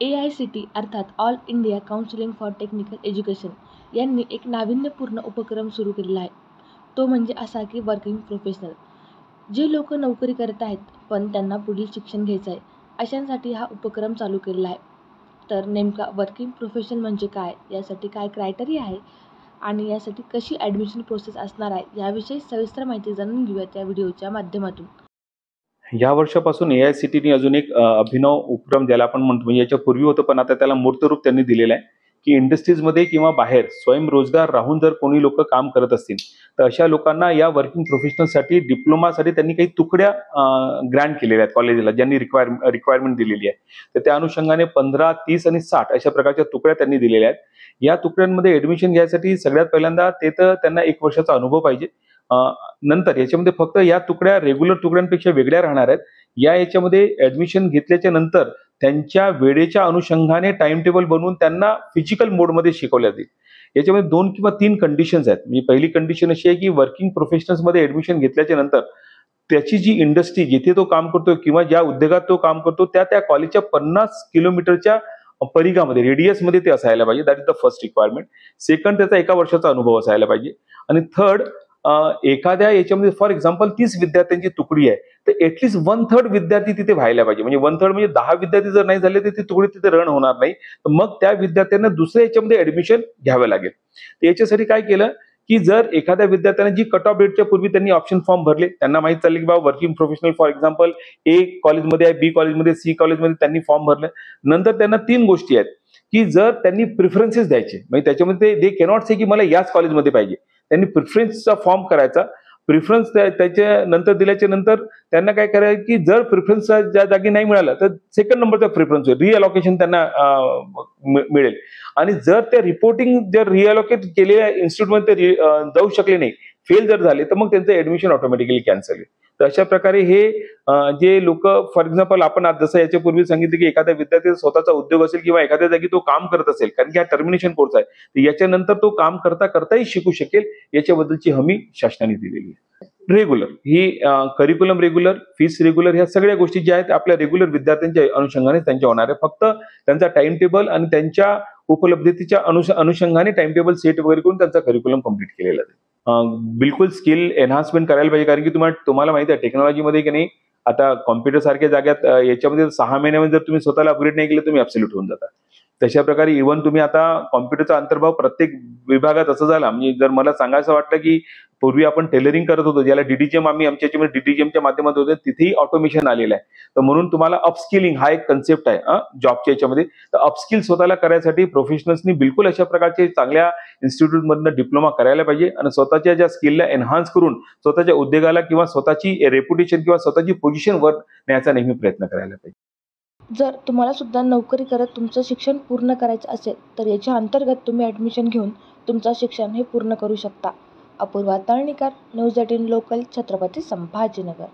A I C T अर्थात all India counselling for technical education यांनी एक नाविन्यपूर्ण उपक्रम सुरू केलेला आहे. तो म्हणजे असा की वर्किंग प्रोफेशनल जे लोक नोकरी करत आहेत पण त्यांना पुढील शिक्षण घ्यायचं आहे अशांसाठी हा उपक्रम चालू केलेला आहे. तर नेमका वर्किंग प्रोफेशन म्हणजे काय? यासाठी काय क्रायटेरिया आहे? आणि यासाठी कशी ॲडमिशन प्रोसेस असणार आहे? याविषयी सविस्तर माहिती जाणून घेऊयात या व्हिडिओच्या माध्यमातून. या वर्षापासून ए आय सी टीने अजून एक अभिनव उपक्रम ज्याला आपण म्हणतो म्हणजे याच्यापूर्वी होतं पण आता त्याला मूर्तरूप त्यांनी दिलेलं आहे की इंडस्ट्रीजमध्ये किंवा बाहेर स्वयंरोजगार राहून जर कोणी लोक काम करत असतील तर अशा लोकांना या वर्किंग प्रोफेशनलसाठी डिप्लोमासाठी त्यांनी काही तुकड्या ग्रँट केलेल्या आहेत कॉलेजला ज्यांनी रिक्वायर रिक्वायरमेंट दिलेली आहे. तर त्या अनुषंगाने पंधरा तीस आणि साठ अशा प्रकारच्या तुकड्या त्यांनी दिलेल्या आहेत. या तुकड्यांमध्ये ऍडमिशन घ्यायसाठी सगळ्यात पहिल्यांदा ते तर त्यांना एक वर्षाचा अनुभव पाहिजे. नंतर याच्यामध्ये फक्त या तुकड्या रेग्युलर तुकड्यांपेक्षा वेगळ्या राहणार आहेत. या याच्यामध्ये ऍडमिशन घेतल्याच्या नंतर त्यांच्या वेळेच्या अनुषंगाने टाइम टेबल बनवून त्यांना फिजिकल मोडमध्ये शिकवल्या जाईल याच्यामध्ये दोन किंवा तीन कंडिशन्स आहेत. म्हणजे पहिली कंडिशन अशी आहे की वर्किंग प्रोफेशनल्समध्ये ऍडमिशन घेतल्याच्या नंतर त्याची जी इंडस्ट्री जिथे तो काम करतो किंवा ज्या उद्योगात तो काम करतो त्या त्या कॉलेजच्या पन्नास किलोमीटरच्या परिघामध्ये रेडियसमध्ये ते असायला पाहिजे. That is the first requirement second त्याचा एका वर्षाचा अनुभव असायला पाहिजे. आणि थर्ड एखाद्या याच्यामध्ये फॉर एक्झाम्पल तीस विद्यार्थ्यांची तुकडी आहे तर एटलीस्ट वन थर्ड विद्यार्थी तिथे व्हायला पाहिजे. म्हणजे वन थर्ड म्हणजे दहा विद्यार्थी जर नाही झाले तर ती तुकडी तिथे रन होणार नाही. तर मग त्या विद्यार्थ्यांना दुसऱ्या याच्यामध्ये ऍडमिशन घ्यावं लागेल. तर याच्यासाठी काय केलं की जर एखाद्या विद्यार्थ्याने जी कट ऑफ डेटच्या पूर्वी त्यांनी ऑप्शन फॉर्म भरले त्यांना माहीत चालले की बाबा working professional for example A कॉलेजमध्ये आहे बी कॉलेजमध्ये सी कॉलेजमध्ये त्यांनी फॉर्म भरले. नंतर त्यांना तीन गोष्टी आहेत की जर त्यांनी प्रिफरन्सेस द्यायचे म्हणजे त्याच्यामध्ये दे कॅनॉट से की मला याच कॉलेजमध्ये पाहिजे. त्यांनी प्रिफरन्सचा फॉर्म करायचा. प्रिफरन्स त्याच्या नंतर दिल्याच्या नंतर त्यांना काय करायचं की जर प्रिफरन्स ज्या जागी नाही मिळाला तर सेकंड नंबरचा प्रिफरन्स होईल. रिअलोकेशन त्यांना मिळेल. आणि जर त्या रिपोर्टिंग जर रिअलोकेट केलेल्या इन्स्टिट्यूटमध्ये ते जाऊ शकले नाही फेल जर झाले तर मग त्यांचं ऍडमिशन ऑटोमॅटिकली कॅन्सल होईल. तर अशा प्रकारे हे जे लोक फॉर एक्झाम्पल आपण आज जसं याच्यापूर्वी सांगितलं की एखाद्या विद्यार्थी स्वतःचा उद्योग असेल किंवा एखाद्या जागी तो काम करत असेल कारण की हा टर्मिनेशन कोर्स आहे तर याच्यानंतर तो काम करता करताही शिकू शकेल याच्याबद्दलची हमी शासनाने दिलेली आहे. रेग्युलर ही करिक्युलम रेग्युलर फीस रेग्युलर ह्या सगळ्या गोष्टी ज्या आहेत आपल्या रेग्युलर विद्यार्थ्यांच्या अनुषंगाने त्यांच्या होणार आहे. फक्त त्यांचा टाइम टेबल आणि त्यांच्या उपलब्धतेच्या अनुषंगाने टाइम टेबल सेट वगैरे करून त्यांचा करिक्युलम कंप्लीट केलेला आहे. बिलकुल स्किल एन्हान्समेंट करायला पाहिजे. कारण की तुम्हाला तुम्हाला माहिती आहे टेक्नॉलॉजीमध्ये की नाही आता कॉम्प्युटर सारख्या जाग्यात याच्यामध्ये सहा महिन्यामध्ये जर तुम्ही स्वतःला अपग्रेड नाही केलं तुम्ही ऍब्सल्यूट होऊन जाता. तशा प्रकारे इव्हन तुम्ही आता कॉम्प्युटरचा अंतर्भाव प्रत्येक विभागात असं झाला म्हणजे जर मला सांगायचं वाटतं की पूर्वी आपण टेलरिंग करत होतो ज्याला डीडीजीएम आम्ही आमच्या डीडीजीएमच्या माध्यमातून होतो तिथेही ऑटोमेशन आलेलं आहे. तर म्हणून तुम्हाला अपस्किलिंग हा एक कन्सेप्ट आहे जॉबच्या याच्यामध्ये. तर अपस्किल स्वतःला करायसाठी प्रोफेशनल्सनी बिलकुल अशा प्रकारचे चांगल्या इन्स्टिट्यूटमधनं डिप्लोमा करायला पाहिजे आणि स्वतःच्या ज्या स्किलला एन्हान्स करून स्वतःच्या उद्योगाला किंवा स्वतःची रेप्युटेशन किंवा स्वतःची पोझिशन वर नेण्याचा नेहमी प्रयत्न करायला पाहिजे. जर तुम्हालासुद्धा नोकरी करत तुमचं शिक्षण पूर्ण करायचं असेल तर याच्या अंतर्गत तुम्ही ॲडमिशन घेऊन तुमचं शिक्षण हे पूर्ण करू शकता. Apurva Talnikar news eighteen local Chhatrapati Sambhajinagar.